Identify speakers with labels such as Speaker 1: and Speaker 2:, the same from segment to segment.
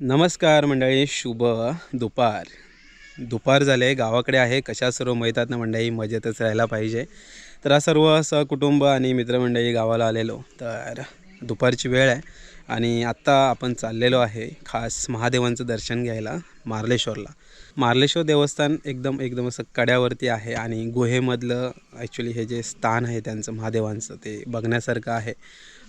Speaker 1: नमस्कार मंडळी शुभ दुपार. दुपार झाले गावाकडे आहे. कशा सर्व माहीतात ना मंडळी? मजेतच राहायला पाहिजे. तर हा सर्व सहकुटुंब आणि मित्रमंडळी गावाला आलेलो. तर दुपारची वेळ आहे आणि आत्ता आपण चाललेलो आहे खास महादेवांचं दर्शन घ्यायला मार्लेश्वरला. मार्लेश्वर देवस्थान एकदम एकदम असं कड्यावरती आहे आणि गुहेमधलं ॲक्च्युली हे जे स्थान आहे त्यांचं महादेवांचं ते बघण्यासारखं आहे.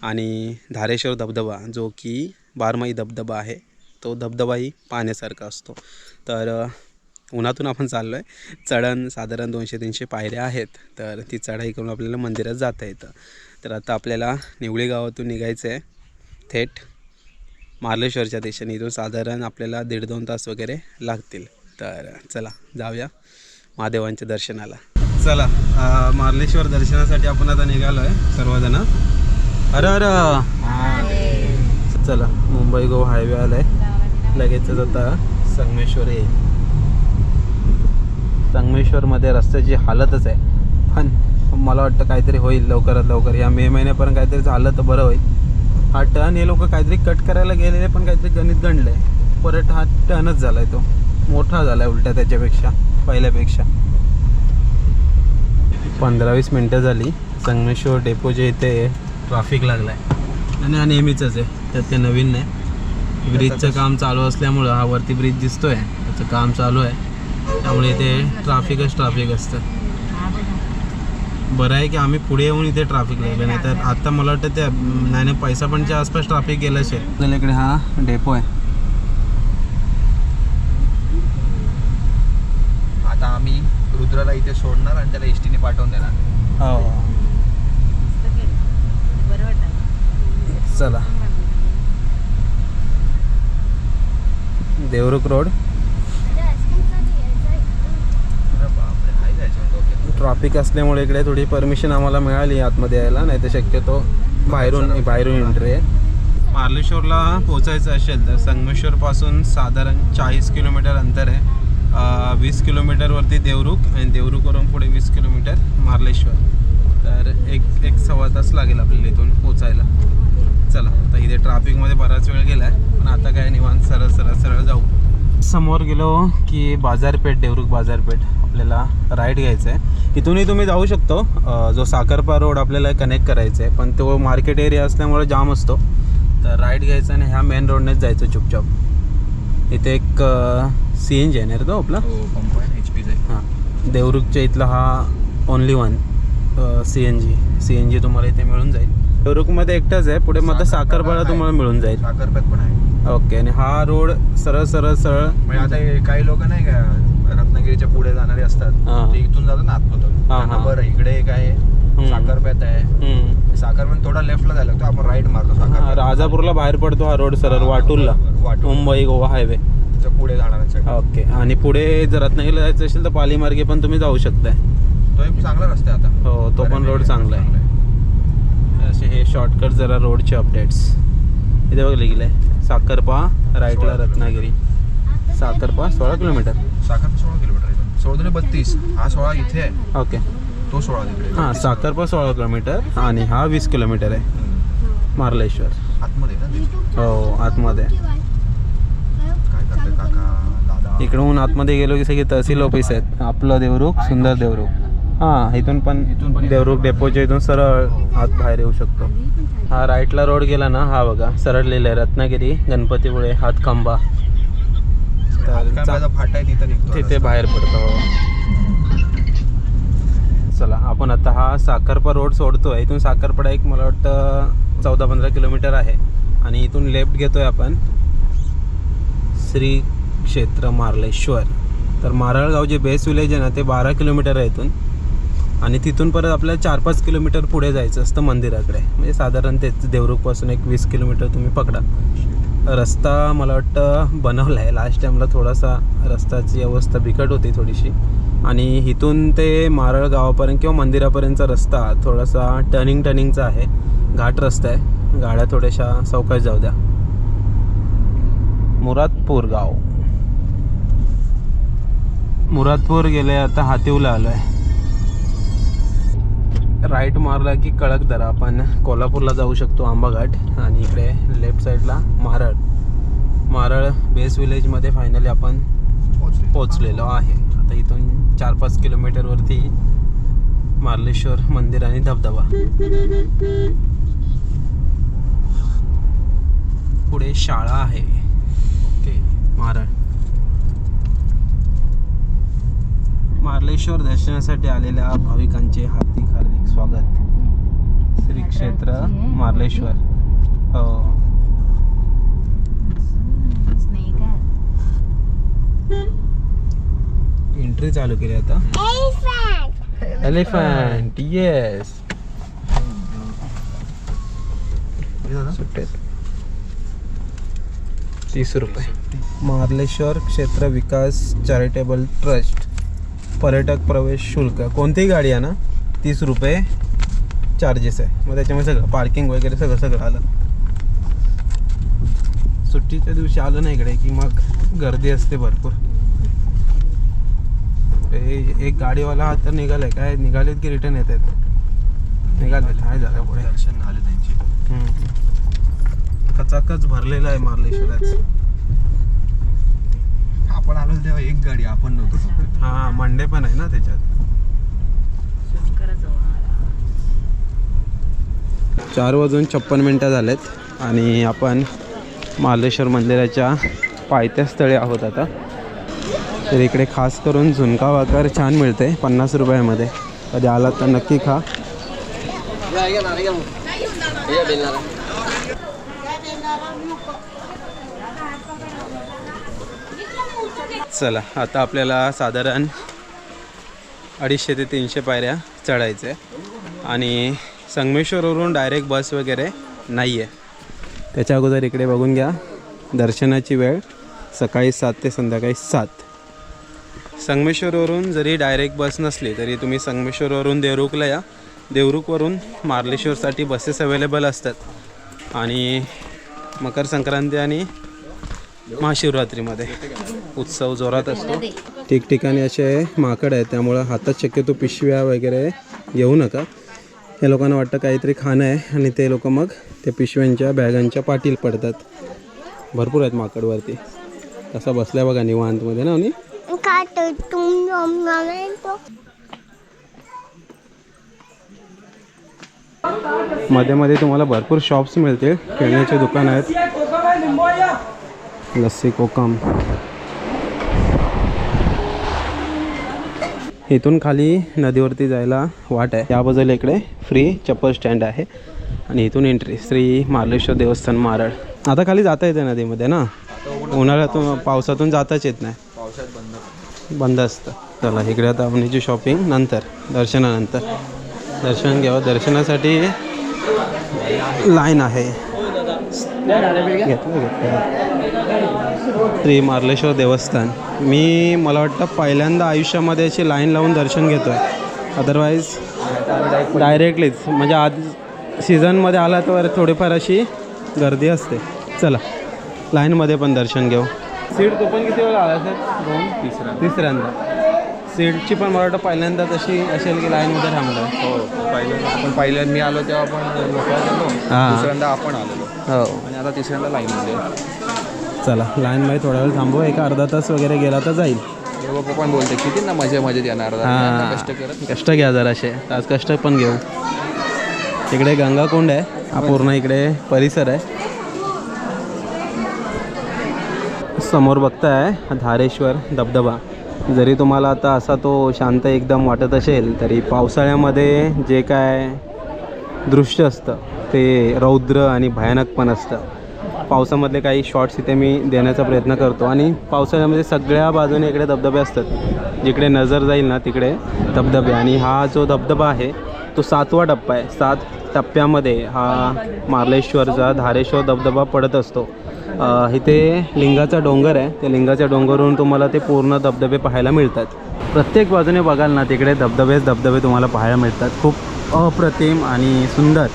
Speaker 1: आणि धारेश्वर धबधबा जो की बारमाही धबधबा आहे. तो धबधबाही पाहण्यासारखा असतो. तर उन्हातून आपण चाललो आहे चढण साधारण दोनशे तीनशे पायऱ्या आहेत. तर ती चढाई करून आपल्याला मंदिरात जाता येतं. तर आता आपल्याला निवळी गावातून निघायचं आहे थेट मार्लेश्वरच्या दिशेने. इथून साधारण आपल्याला दीड दोन तास वगैरे लागतील. तर चला जाऊया महादेवांच्या दर्शनाला. चला मार्लेश्वर दर्शनासाठी आपण आता निघालो आहे सर्वजण अरे अरे चला मुंबई गोवा हायवे आलाय. लगेचच आता संगमेश्वर येईल. संगमेश्वरमध्ये रस्त्याची हालतच आहे. पण मला वाटतं काहीतरी होईल लवकरात लवकर. या मे महिन्यापर्यंत काहीतरी झालं तर बरं होईल. हा टर्न हे लोक काहीतरी कट करायला गेलेले पण काहीतरी गणित गणलं आहे परत हा टर्नच झाला आहे तो. मोठा झाला आहे उलट्या त्याच्यापेक्षा पहिल्यापेक्षा. पंधरा वीस मिनटं झाली. संगमेश्वर डेपोच्या इथे ट्रॅफिक लागला आहे आणि हा नेहमीचंच आहे. त्यात ते नवीन नाही. ब्रिजचं काम चालू असल्यामुळं हा वरती ब्रिज दिसतोय. त्याचं काम चालू आहे. त्यामुळे इथे ट्रॅफिकच ट्रॅफिक असतं. बरं आहे की आम्ही पुढे येऊन इथे ट्रॅफिक लागलं नाही तर आता मला वाटतं त्या नाही नाही पैसा पणच्या आसपास ट्रॅफिक गेलं असेल. इकडे हा डेपो आहे.
Speaker 2: आता आम्ही रुद्राला इथे सोडणार आणि त्याला एसटीने पाठवून देणार.
Speaker 1: हो. चला. देवरुख रोड. ट्रॉफिक असल्यामुळे इकडे थोडी परमिशन आम्हाला मिळाली आतमध्ये यायला नाही तर शक्यतो बाहेरून बाहेरून एंट्री आहे. मार्लेश्वरला पोचायचं असेल तर संगमेश्वरपासून साधारण चाळीस किलोमीटर अंतर आहे. वीस किलोमीटरवरती देवरुख आणि देवरुखवरून पुढे वीस किलोमीटर मार्लेश्वर. तर एक एक सव्वा तास लागेल आपल्याला इथून पोचायला चला आता इथे ट्रॅफिकमध्ये बराच वेळ गेला आहे पण आता काय निवांत सरळ सरळ सरळ जाऊ. समोर गेलो की बाजारपेठ देवरुख बाजारपेठ आपल्याला राईट घ्यायचं आहे इथूनही तुम्ही जाऊ शकतो. जो साखरपा रोड आपल्याला कनेक्ट करायचा आहे पण तो मार्केट एरिया असल्यामुळे जाम असतो. तर राईट घ्यायचं आणि ह्या मेन रोडनेच जायचं चुपचाप. इथे एक सी एन जी आहे ना तो आपला.
Speaker 2: तो पंप आहे एच पीचा आहे
Speaker 1: हां. देवरुखच्या इथला हा only one C N G C N G तुम्हाला इथे मिळून जाईल. देवरुखमध्ये एकटाच आहे पुढे मग साखरपाळा तुम्हाला मिळून जाईल.
Speaker 2: साखरपेत पण आहे.
Speaker 1: ओके आणि हा रोड सरळ सरळ सरळ?
Speaker 2: म्हणजे आता हे काही लोक नाही का रत्नागिरीच्या पुढे जाणारे असतात.
Speaker 1: हा.
Speaker 2: ते इथून जातात ना आतमधून.
Speaker 1: हा,
Speaker 2: त्यांना
Speaker 1: हा.
Speaker 2: बरं इकडे एक आहे साखरपेत आहे.
Speaker 1: हम्म.
Speaker 2: साखरपेत थोडा लेफ्टला जायला लागतो आपण राईट मारतो
Speaker 1: हा,
Speaker 2: साखर
Speaker 1: राजापूरला बाहेर पडतो हा रोड सरळ
Speaker 2: हा,
Speaker 1: वाटूरला
Speaker 2: बरोबर, वाटूर.
Speaker 1: मुंबई गोवा हायवे
Speaker 2: त्याच्या पुढे जाणार.
Speaker 1: ओके आणि पुढे जर रत्नागिरीला जायचं असेल तर पालीमार्गे पण तुम्ही जाऊ शकताय.
Speaker 2: तो एक चांगला रस्ता आहे आता.
Speaker 1: हो तो पण रोड चांगला आहे. असे हे शॉर्टकट जरा रोडचे अपडेट्स इथे बघ लिहिलं आहे साखरपा राईटला रत्नागिरी. साखरपा सोळा किलोमीटर.
Speaker 2: साखर सोळा किलोमीटर. सोळा बत्तीस. हा सोळा इथे आहे.
Speaker 1: ओके.
Speaker 2: तो सोळा तिकडे.
Speaker 1: हां साखरपा सोळा किलोमीटर आणि हा वीस किलोमीटर आहे. मार्लेश्वर.
Speaker 2: आतमध्ये ना.
Speaker 1: हो आतमध्ये.
Speaker 2: काय करते काका दादा?
Speaker 1: इकडून आतमध्ये गेलो की सगळे तहसील ऑफिस आहेत. आपलं देवरुख सुंदर देवरुख. हां इथून पण
Speaker 2: इथून पण
Speaker 1: देवरुख डेपोच्या इथून सरळ आत बाहेर येऊ शकतो. हा राईटला रोड गेला ना हा बघा सरळ लिहिलं आहे रत्नागिरी गणपतीपुळे हातखंबा तर
Speaker 2: हातकणंगलेचा फाटा आहे तिथं निघतो
Speaker 1: तिथे बाहेर पडतो. चला आपण आता हा साखरपा रोड सोडतोय. इथून साखरपडा एक मला वाटतं चौदा पंधरा किलोमीटर आहे. आणि इथून लेफ्ट घेतोय आपण श्री क्षेत्र मार्लेश्वर. तर मारळगाव जे बेस विलेज आहे ना ते बारा किलोमीटर आहे इथून. आणि तिथून परत आपल्याला चार पाच किलोमीटर पुढे जायचं असतं मंदिराकडे. म्हणजे साधारण तेच देवरुखपासून एक वीस किलोमीटर तुम्ही पकडा. रस्ता मला वाटतं बनवला आहे लास्ट टाईमला थोडासा रस्त्याची अवस्था बिकट होती थोडीशी. आणि इथून ते मारळ गावापर्यंत किंवा मंदिरापर्यंतचा रस्ता थोडासा टर्निंग टर्निंगचा आहे. घाट रस्ता आहे. गाड्या थोड्याशा सावकाश जाऊ द्या. मुरादपूर गाव. मुरादपूर गेले आता हातीवला आलो आहे राईट मारला की कळक दरा आपण कोल्हापूरला जाऊ शकतो आंबाघाट आणि इकडे लेफ्ट साईडला मारळ मारळ बेस विलेजमध्ये फायनली आपण पोचलेलो आहे. आता इथून चार पाच किलोमीटरवरती मार्लेश्वर मंदिर आणि धबधबा. पुढे शाळा आहे. ओके मारळ मार्लेश्वर दर्शनासाठी आलेल्या भाविकांचे हार्दिक स्वागत. श्री क्षेत्र मार्लेश्वर. हो. एंट्री चालू केली आता. एलिफंट येस तीस रुपये. मार्लेश्वर क्षेत्र विकास चॅरिटेबल ट्रस्ट पर्यटक प्रवेश शुल्क. कोणतीही गाडी आहे ना? तीस रुपये चार्जेस आहे. मग त्याच्यामुळे सगळं पार्किंग वगैरे सगळं सगळं आलं. सुट्टीच्या दिवशी आलं ना इकडे की मग गर्दी असते भरपूर. एक गाडीवाला हा तर निघालाय काय? निघालेत की रिटर्न येत आहेत? निघाले काय झालं पुढे.
Speaker 2: दर्शन झाले त्यांचे.
Speaker 1: कचाकच भरलेलं आहे मार्लेश्वरात.
Speaker 2: आपण आलो तेव्हा एक गाडी आपण नव्हतो.
Speaker 1: हा मंडे पण आहे ना त्याच्यात
Speaker 3: शंकर जवळ
Speaker 1: चार वाजून छप्पन मिनटं झालेत आणि आपण मालेश्वर मंदिराच्या पायथ्यास्थळी आहोत आता. तर इकडे खास करून झुणका भाकर छान मिळते पन्नास रुपयामध्ये. कधी आलात तर नक्की खा. चला आता आपल्याला साधारण अडीचशे ते तीनशे पायऱ्या चढायचं. आहे आणि संगमेश्वरवरून डायरेक्ट बस वगैरे नाही आहे त्याच्या अगोदर इकडे बघून घ्या. दर्शनाची वेळ सकाळी सात ते संध्याकाळी सात. संगमेश्वरवरून जरी डायरेक्ट बस नसली तरी तुम्ही संगमेश्वरवरून देवरुखला या. देवरुखवरून मार्लेश्वरसाठी बसेस अवेलेबल असतात. आणि मकर संक्रांती आणि महाशिवरात्रीमध्ये उत्सव जोरात असतो. ठिकठिकाणी असे माकड आहेत त्यामुळं हातात शक्यतो पिशव्या वगैरे घेऊ नका. या लोकांना वाटतं काहीतरी खाणं आहे आणि ते लोक मग त्या पिशव्यांच्या बॅगांच्या पाटील पडतात. भरपूर आहेत माकडवरती. तसा बसलाय बघा निवांतमध्ये ना आणि? मध्ये मध्ये तुम्हाला भरपूर शॉप्स मिळतील. खेळण्याचे दुकान आहेत. लस्सी कोकम. इथून खाली नदीवरती जायला वाट आहे. या बाजूला इकडे फ्री चप्पल स्टँड आहे आणि इथून एंट्री श्री मार्लेश्वर देवस्थान मारळ आता खाली जाता येते नदीमध्ये ना? उन्हाळ्यातून पावसातून जाताच येत नाही.
Speaker 2: पावसात बंद
Speaker 1: बंद असतं. चला इकडे आता आवनीची शॉपिंग नंतर दर्शनानंतर. दर्शन घ्यावं. दर्शनासाठी लाईन आहे. घेतलं घेतलं. श्री मार्लेश्वर देवस्थान. मी मला वाटतं पहिल्यांदा आयुष्यामध्ये अशी लाईन लावून दर्शन घेतो आहे अदरवाईज डायरेक्टलीच म्हणजे आज सीझनमध्ये आला तर थोडीफार अशी गर्दी असते. चला लाईनमध्ये पण दर्शन घेऊ. सीट तो पण किती वेळा आला सर दोन
Speaker 2: तिसरा
Speaker 1: तिसऱ्यांदा. सीटची पण मला वाटतं पहिल्यांदा तशी असेल की लाईनमध्ये थांबलं
Speaker 2: हो पहिल्यांदा आपण पहिल्यांदा मी आलो तेव्हा आपण
Speaker 1: हां.
Speaker 2: दुसऱ्यांदा आपण आलेलो.
Speaker 1: हो.
Speaker 2: आणि आता तिसऱ्यांदा लाईनमध्ये.
Speaker 1: चला लाईनमध्ये थोडा वेळ थांबू एक अर्धा तास वगैरे गेला तर जाईल.
Speaker 2: बाबा पण बोलते किती ना मजा मजेत येणार
Speaker 1: हां.
Speaker 2: कष्ट करत.
Speaker 1: कष्ट घ्या जराशे आज कष्ट पण घेऊ. इकडे गंगाकुंड आहे हा पूर्ण इकडे परिसर आहे. समोर बघताय धारेश्वर धबधबा. जरी तुम्हाला आता असा तो शांत एकदम वाटत असेल तरी पावसाळ्यामध्ये जे काय दृश्य असतं ते रौद्र आणि भयानक पण असतं. पावसामधले काही शॉर्ट्स इथे मी देण्याचा प्रयत्न करतो. आणि पावसाळ्यामध्ये सगळ्या बाजूने इकडे धबधबे असतात. जिकडे नजर जाईल ना तिकडे धबधबे. आणि हा जो धबधबा आहे तो सातवा टप्पा आहे. सात टप्प्यामध्ये हा मार्लेश्वरचा धारेश्वर धबधबा पडत असतो. इथे लिंगाचा डोंगर आहे. त्या लिंगाच्या डोंगरवरून तुम्हाला ते पूर्ण धबधबे पाहायला मिळतात. प्रत्येक बाजूने बघाल ना तिकडे धबधबेच धबधबे तुम्हाला पाहायला मिळतात. खूप अप्रतिम आणि सुंदर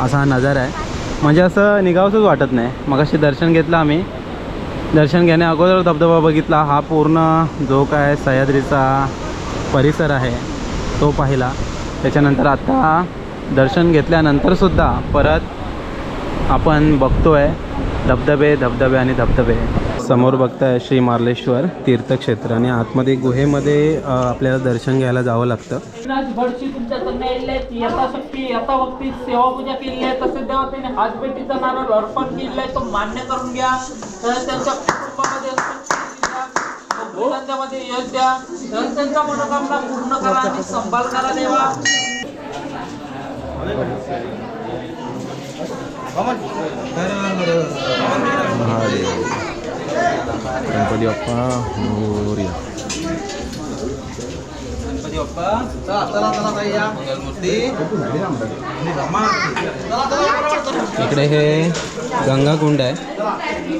Speaker 1: असा हा नजारा आहे. म्हणजे असं निघावंसंच वाटत नाही. मग असे दर्शन घेतलं आम्ही. दर्शन घेण्या अगोदर धबधबा बघितला. हा पूर्ण जो काय सह्याद्रीचा परिसर आहे तो पाहिला. त्याच्यानंतर आता दर्शन घेतल्यानंतरसुद्धा परत आपण बघतो आहे धबधबे धबधबे आणि धबधबे. समोर बघताय श्री मार्लेश्वर तीर्थक्षेत्र आणि आतमध्ये गुहेमध्ये आपल्याला दर्शन घ्यायला जावं लागतं.
Speaker 4: केली आहे. तसेच नारळ अर्पण केलेला आहे. तो मान्य करून घ्या. तर त्यांच्या कुटुंबामध्ये सुख द्या, धंद्यामध्ये यश द्या. तर त्यांच्या मनोकामना पूर्ण करा आणि संभाल करा देवा.
Speaker 1: गणपती बाप्पा मोरया
Speaker 2: गणपती बाप्पा
Speaker 1: इकडे हे गंगाकुंड आहे.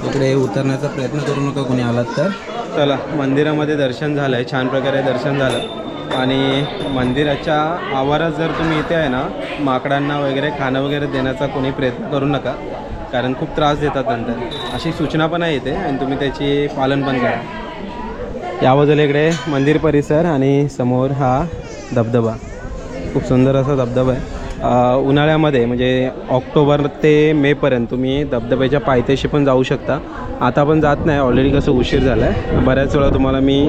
Speaker 1: इकडे उतरण्याचा प्रयत्न करू नका कोणी आलात तर. चला मंदिरामध्ये दर्शन झालं आहे छान प्रकारे दर्शन झालं. आणि मंदिराच्या आवारात जर तुम्ही इथे आहे ना माकडांना वगैरे खाणं वगैरे देण्याचा कोणी प्रयत्न करू नका कारण खूप त्रास देतात नंतर. अशी सूचना पण आहे इथे आणि तुम्ही त्याची पालन पण करा. या बाजूला इकडे मंदिर परिसर आणि समोर हा धबधबा. खूप सुंदर असा धबधबा आहे. उन्हाळ्यामध्ये म्हणजे ऑक्टोबर ते मेपर्यंत तुम्ही धबधब्याच्या पायथ्याशी पण जाऊ शकता. आता पण जात नाही ऑलरेडी कसं उशीर झाला आहे बऱ्याच वेळा तुम्हाला मी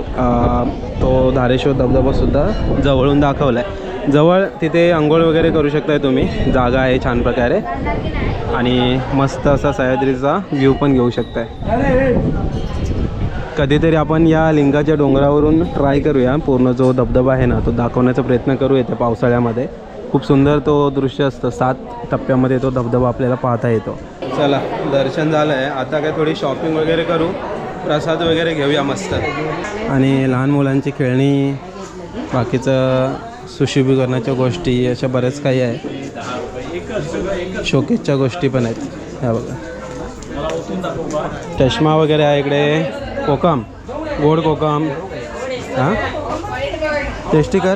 Speaker 1: तो धारेश्वर धबधबासुद्धा जवळून दाखवला आहे जवळ तिथे आंघोळ वगैरे करू शकताय तुम्ही. जागा आहे छान प्रकारे. आणि मस्त असा सह्याद्रीचा व्ह्यू पण घेऊ शकताय. कधीतरी आपण या लिंगाच्या डोंगरावरून ट्राय करूया. पूर्ण जो धबधबा आहे ना तो दाखवण्याचा प्रयत्न करू येते पावसाळ्यामध्ये. खूप सुंदर तो दृश्य असतं. सात टप्प्यामध्ये तो धबधबा आपल्याला पाहता येतो. चला दर्शन झालं आहे आता काय थोडी शॉपिंग वगैरे करू. प्रसाद वगैरे घेऊया मस्त. आणि लहान मुलांची खेळणी बाकीचं सुशोभीकरणाच्या गोष्टी अशा बऱ्याच काही आहे. शोकेसच्या गोष्टी पण आहेत. ह्या बघा. चष्मा वगैरे आहे इकडे. कोकम. गोड कोकम. हां? टेस्टी कर.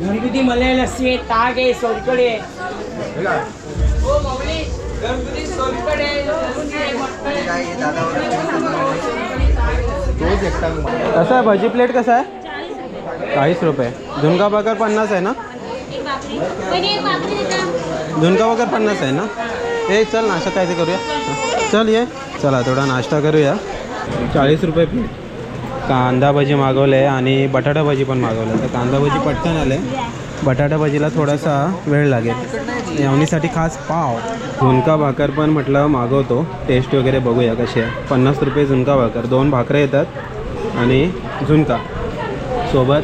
Speaker 4: घरगुती मलई लस्सी ताग आहे सोलकडे
Speaker 1: कसं आहे भाजी प्लेट कसं आहे? चाळीस रुपये. झुणका भाकर पन्नास आहे ना? झुणका भाकर पन्नास आहे ना? ए चल नाश्ता काय ते करूया. चल ये. चला थोडा नाश्ता करूया. चाळीस रुपये प्लेट. कांदा भजी मागवलं आहे आणि बटाटा भजी पण मागवलं आहे. तर कांदा भजी पटकन आलं. बटाटा भजीला थोडासा वेळ लागेल. यवनीसाठी खास पाव. झुणका भाकर पण म्हटलं मागवतो. टेस्ट वगैरे बघूया कशी आहे. पन्नास रुपये झुणका भाकर. दोन भाकऱ्या येतात आणि झुणका. सोबत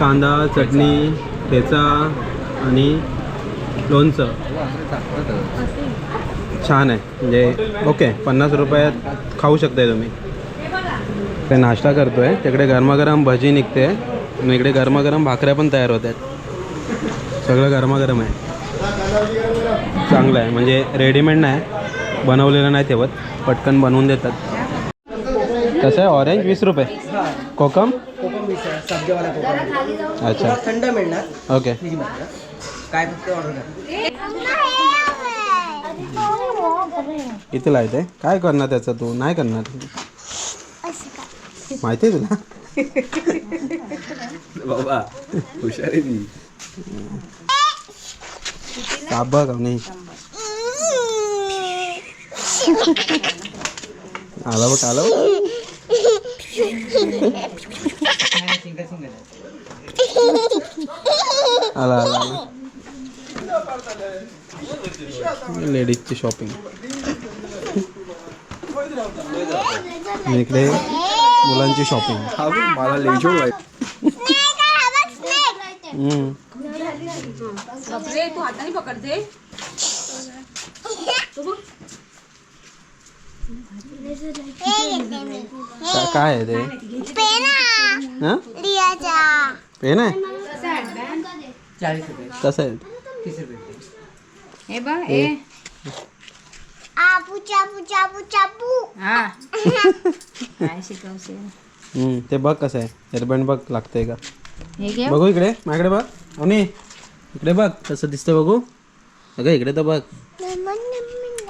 Speaker 1: कांदा चटणी ठेचा आणि लोणचं. छान आहे. म्हणजे ओके. पन्नास रुपयात खाऊ शकताय तुम्ही. ते नाश्ता करतो आहे तिकडे गरमागरम भजी निघते. आणि इकडे गरमागरम भाकऱ्या पण तयार होत आहेत सगळं गरमागरम आहे. चांगलं आहे. म्हणजे रेडीमेड नाही. बनवलेलं नाही ठेवत पटकन बनवून देतात. कसं आहे? ऑरेंज वीस रुपये. कोकम? अच्छा.
Speaker 5: थंड मिळणार.
Speaker 1: ओके.
Speaker 5: काय ऑर्डर
Speaker 1: इथे लायते काय करणार त्याचं तू? नाही करणार. माहिती आहे तुला?
Speaker 2: बाबा हुशार आहे ती
Speaker 1: का नाही आला बघ आला बघ. आला आला आला. लेडीजची शॉपिंग इकडे मुलांची शॉपिंग
Speaker 2: हा बघ, मला लेजो आहे.
Speaker 1: काय आहे ते? हां? पेन आहे? कसं आहे?
Speaker 3: हे बघ हा. काय शिकवशील?
Speaker 1: हम्म, ते बघ कसं आहे. हेअरबँड बघ लागतंय का?
Speaker 3: हे घे.
Speaker 1: बघू इकडे माझ्याकडे बघ. अवनी इकडे बघ कसं दिसतं बघू. अगं इकडे तर बघ.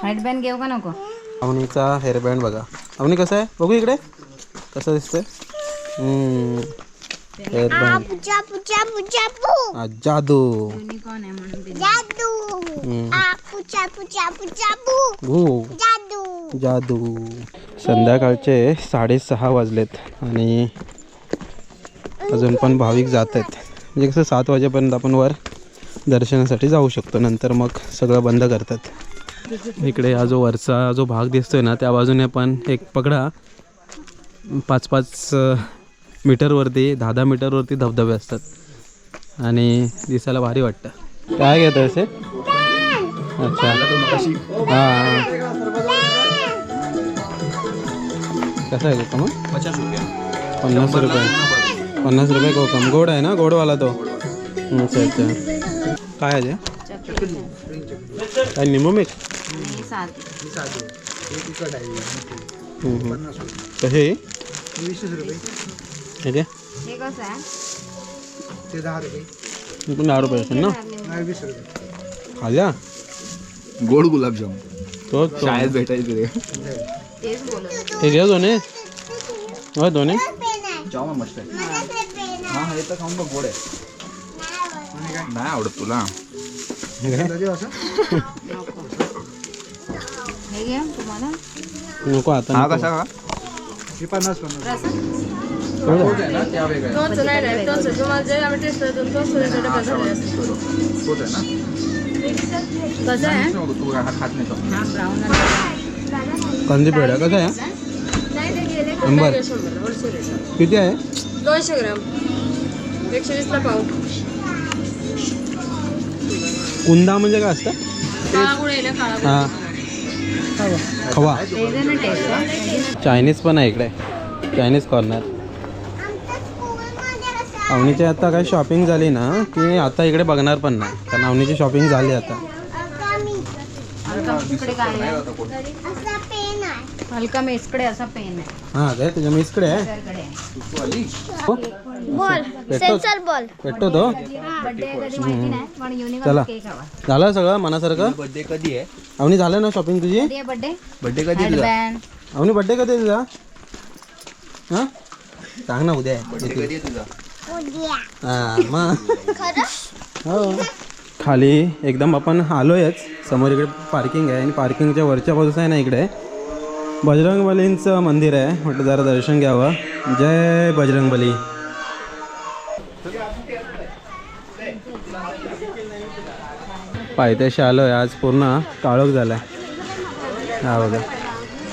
Speaker 3: हेडबँड घेऊ का नको?
Speaker 1: अवनीचा हेअरबँड बघा. अवनी कसं आहे? बघू इकडे. कसं दिसतंय? हम्म, जादू. हो.
Speaker 6: जादू.
Speaker 1: जादू. संध्याकाळचे साडेसहा वाजलेत आणि अजून पण भाविक जात आहेत. म्हणजे कसं सात वाजेपर्यंत आपण वर दर्शनासाठी जाऊ शकतो. नंतर मग सगळं बंद करतात. इकडे हा जो वरचा जो भाग दिसतोय ना त्या बाजूने पण एक पकडा पाच पाच मीटरवरती दहा दहा मीटरवरती धबधबे असतात. आणि दिसायला भारी वाटतं. काय घेत असे अच्छा. हां कसं आहे कोकम
Speaker 2: रुपया.
Speaker 1: पन्नास रुपये. पन्नास रुपये कोकम. गोड आहे ना? गोडवाला तो. अच्छा अच्छा. काय आहे? ते? काय निंबू मिक्स
Speaker 3: आणि सात
Speaker 1: हम्म. कसे ते
Speaker 3: कसं आहे.
Speaker 1: पण दहा रुपये असेल ना? खाल्या
Speaker 2: गोड गुलाबजाम.
Speaker 1: तो तो.
Speaker 2: शाळेत भेटायचे ते.
Speaker 3: तेच बोलत
Speaker 1: हे घे दोन्ही. हो दोन्ही.
Speaker 6: आहे
Speaker 2: जाम मस्त आहे. हा हे तर खाऊन बघ गोड आहे. नाही आवडत तुला.
Speaker 1: हे घे.
Speaker 3: नको हे घे तुम्हाला
Speaker 1: नको. आता
Speaker 2: हा?
Speaker 1: नको.
Speaker 2: कसा का
Speaker 3: रसन
Speaker 1: एवढं?
Speaker 2: आहे ना त्या वेगळ्या
Speaker 7: तोच नाही नाही तोच आहे. तुम्हाला जे आम्ही टेस्ट करतो तोच डबा.
Speaker 2: तोच आहे ना
Speaker 3: कसं आहे
Speaker 2: नको, तू हा खात नाही तो.
Speaker 3: हा ब्राऊन
Speaker 1: कंदी पेढा कसा आहे
Speaker 7: सर.
Speaker 1: किती आहे
Speaker 7: दोनशे ग्राम एकशे वीसला पाव
Speaker 1: कुंदा म्हणजे काय असतं
Speaker 7: काळा गुळ आहे ना काळा गुळ.
Speaker 1: हां खवा चायनीज पण आहे इकडे चायनीज कॉर्नर अवनीची आता काय शॉपिंग झाली ना की आता इकडे बघणार पण नाही. कारण अवनीची शॉपिंग झाली आता.
Speaker 3: हलका इकडे काय आहे
Speaker 6: असा पेन आहे.
Speaker 3: हलका मेसकडे असा पेन आहे
Speaker 1: हां काय तुझ्या मिसकडे आहे? हो?
Speaker 6: Ball
Speaker 1: पेटतो
Speaker 6: ball.
Speaker 1: पेटतो तो.
Speaker 3: बर्थडे कधी माहिती नाही पण
Speaker 1: चला.
Speaker 3: युनिकॉर्न केक हवा
Speaker 1: झालं सगळं मनासारखं?
Speaker 2: बर्थडे कधी आहे
Speaker 1: अवनी झालं ना शॉपिंग तुझी?
Speaker 3: कधी आहे बर्थडे
Speaker 2: बर्थडे कधी आहे तुझा?
Speaker 3: हॅडबँड
Speaker 1: अवनी बड्डे कधी आहे तुझा? हां? सांग ना उद्या. आहे.
Speaker 2: बर्थडे कधी आहे तुझा?
Speaker 6: उद्या
Speaker 1: मग हो खाली एकदम आपण आलोयच. समोर इकडे पार्किंग आहे आणि पार्किंगच्या वरच्या बाजूस आहे ना इकडे. बजरंगबलींचं मंदिर आहे. म्हटलं जरा दर्शन घ्यावं. जय बजरंगबली. पायथ्याशी आलोय. आज पूर्ण काळोख झालाय. हा बघा.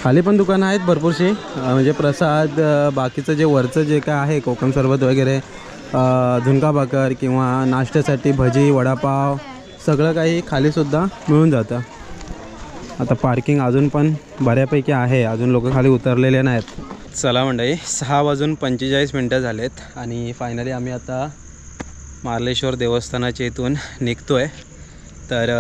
Speaker 1: खाली पण दुकानं आहेत भरपूरशी म्हणजे प्रसाद बाकीचं जे वरचं जे काय आहे कोकम सरबत वगैरे झुणका भाकर किंवा नाश्त्यासाठी भजी वडापाव सगळं काही खालीसुद्धा मिळून जातं. आता पार्किंग अजून पण बऱ्यापैकी आहे. अजून लोक खाली उतरलेले नाहीत. चला मंडळी सहा वाजून पंचेचाळीस मिनटं झालेत आणि फायनली आम्ही आता मार्लेश्वर देवस्थानाच्या इथून निघतो आहे तर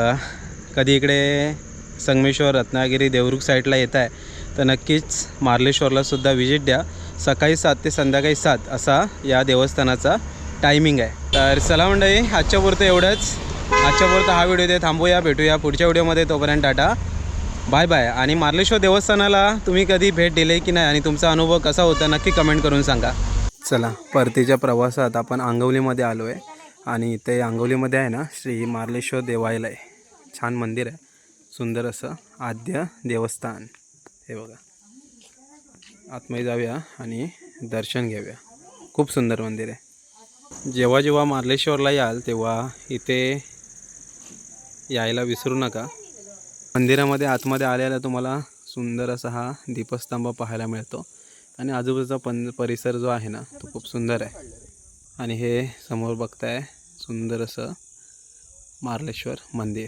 Speaker 1: कधी इकडे संगमेश्वर रत्नागिरी देवरुख साईडला येत आहे तर नक्कीच मार्लेश्वरला सुद्धा व्हिजिट द्या. सकाळी सात ते संध्याकाळी सात असा या देवस्थानाचा टायमिंग आहे. तर चला मंडळी आजच्यापुरतं एवढंच. आजच्यापुरतं हा व्हिडिओ ते थांबूया भेटूया पुढच्या व्हिडिओमध्ये तोपर्यंत टाटा. बाय बाय आणि मार्लेश्वर देवस्थानाला तुम्ही कधी भेट दिली की नाही आणि तुमचा अनुभव कसा होता नक्की कमेंट करून सांगा. चला परतीच्या प्रवासात आपण आंगवलीमध्ये आलो आहे आणि ते आंगवलीमध्ये आहे ना श्री मार्लेश्वर देवालय. छान मंदिर आहे. सुंदर असं आद्य देवस्थान. हे बघा. आतमध्ये जाऊया आणि दर्शन घेऊया. खूप सुंदर मंदिर आहे. जेव्हा जेव्हा मार्लेश्वरला याल तेव्हा इथे यायला विसरू नका. मंदिरामध्ये आतमध्ये आल्याला तुम्हाला सुंदर असा हा दीपस्तंभ पाहायला मिळतो. आणि आजूबाजूचा पं परिसर जो आहे ना तो खूप सुंदर आहे. आणि हे समोर बघताय सुंदर असं मार्लेश्वर मंदिर.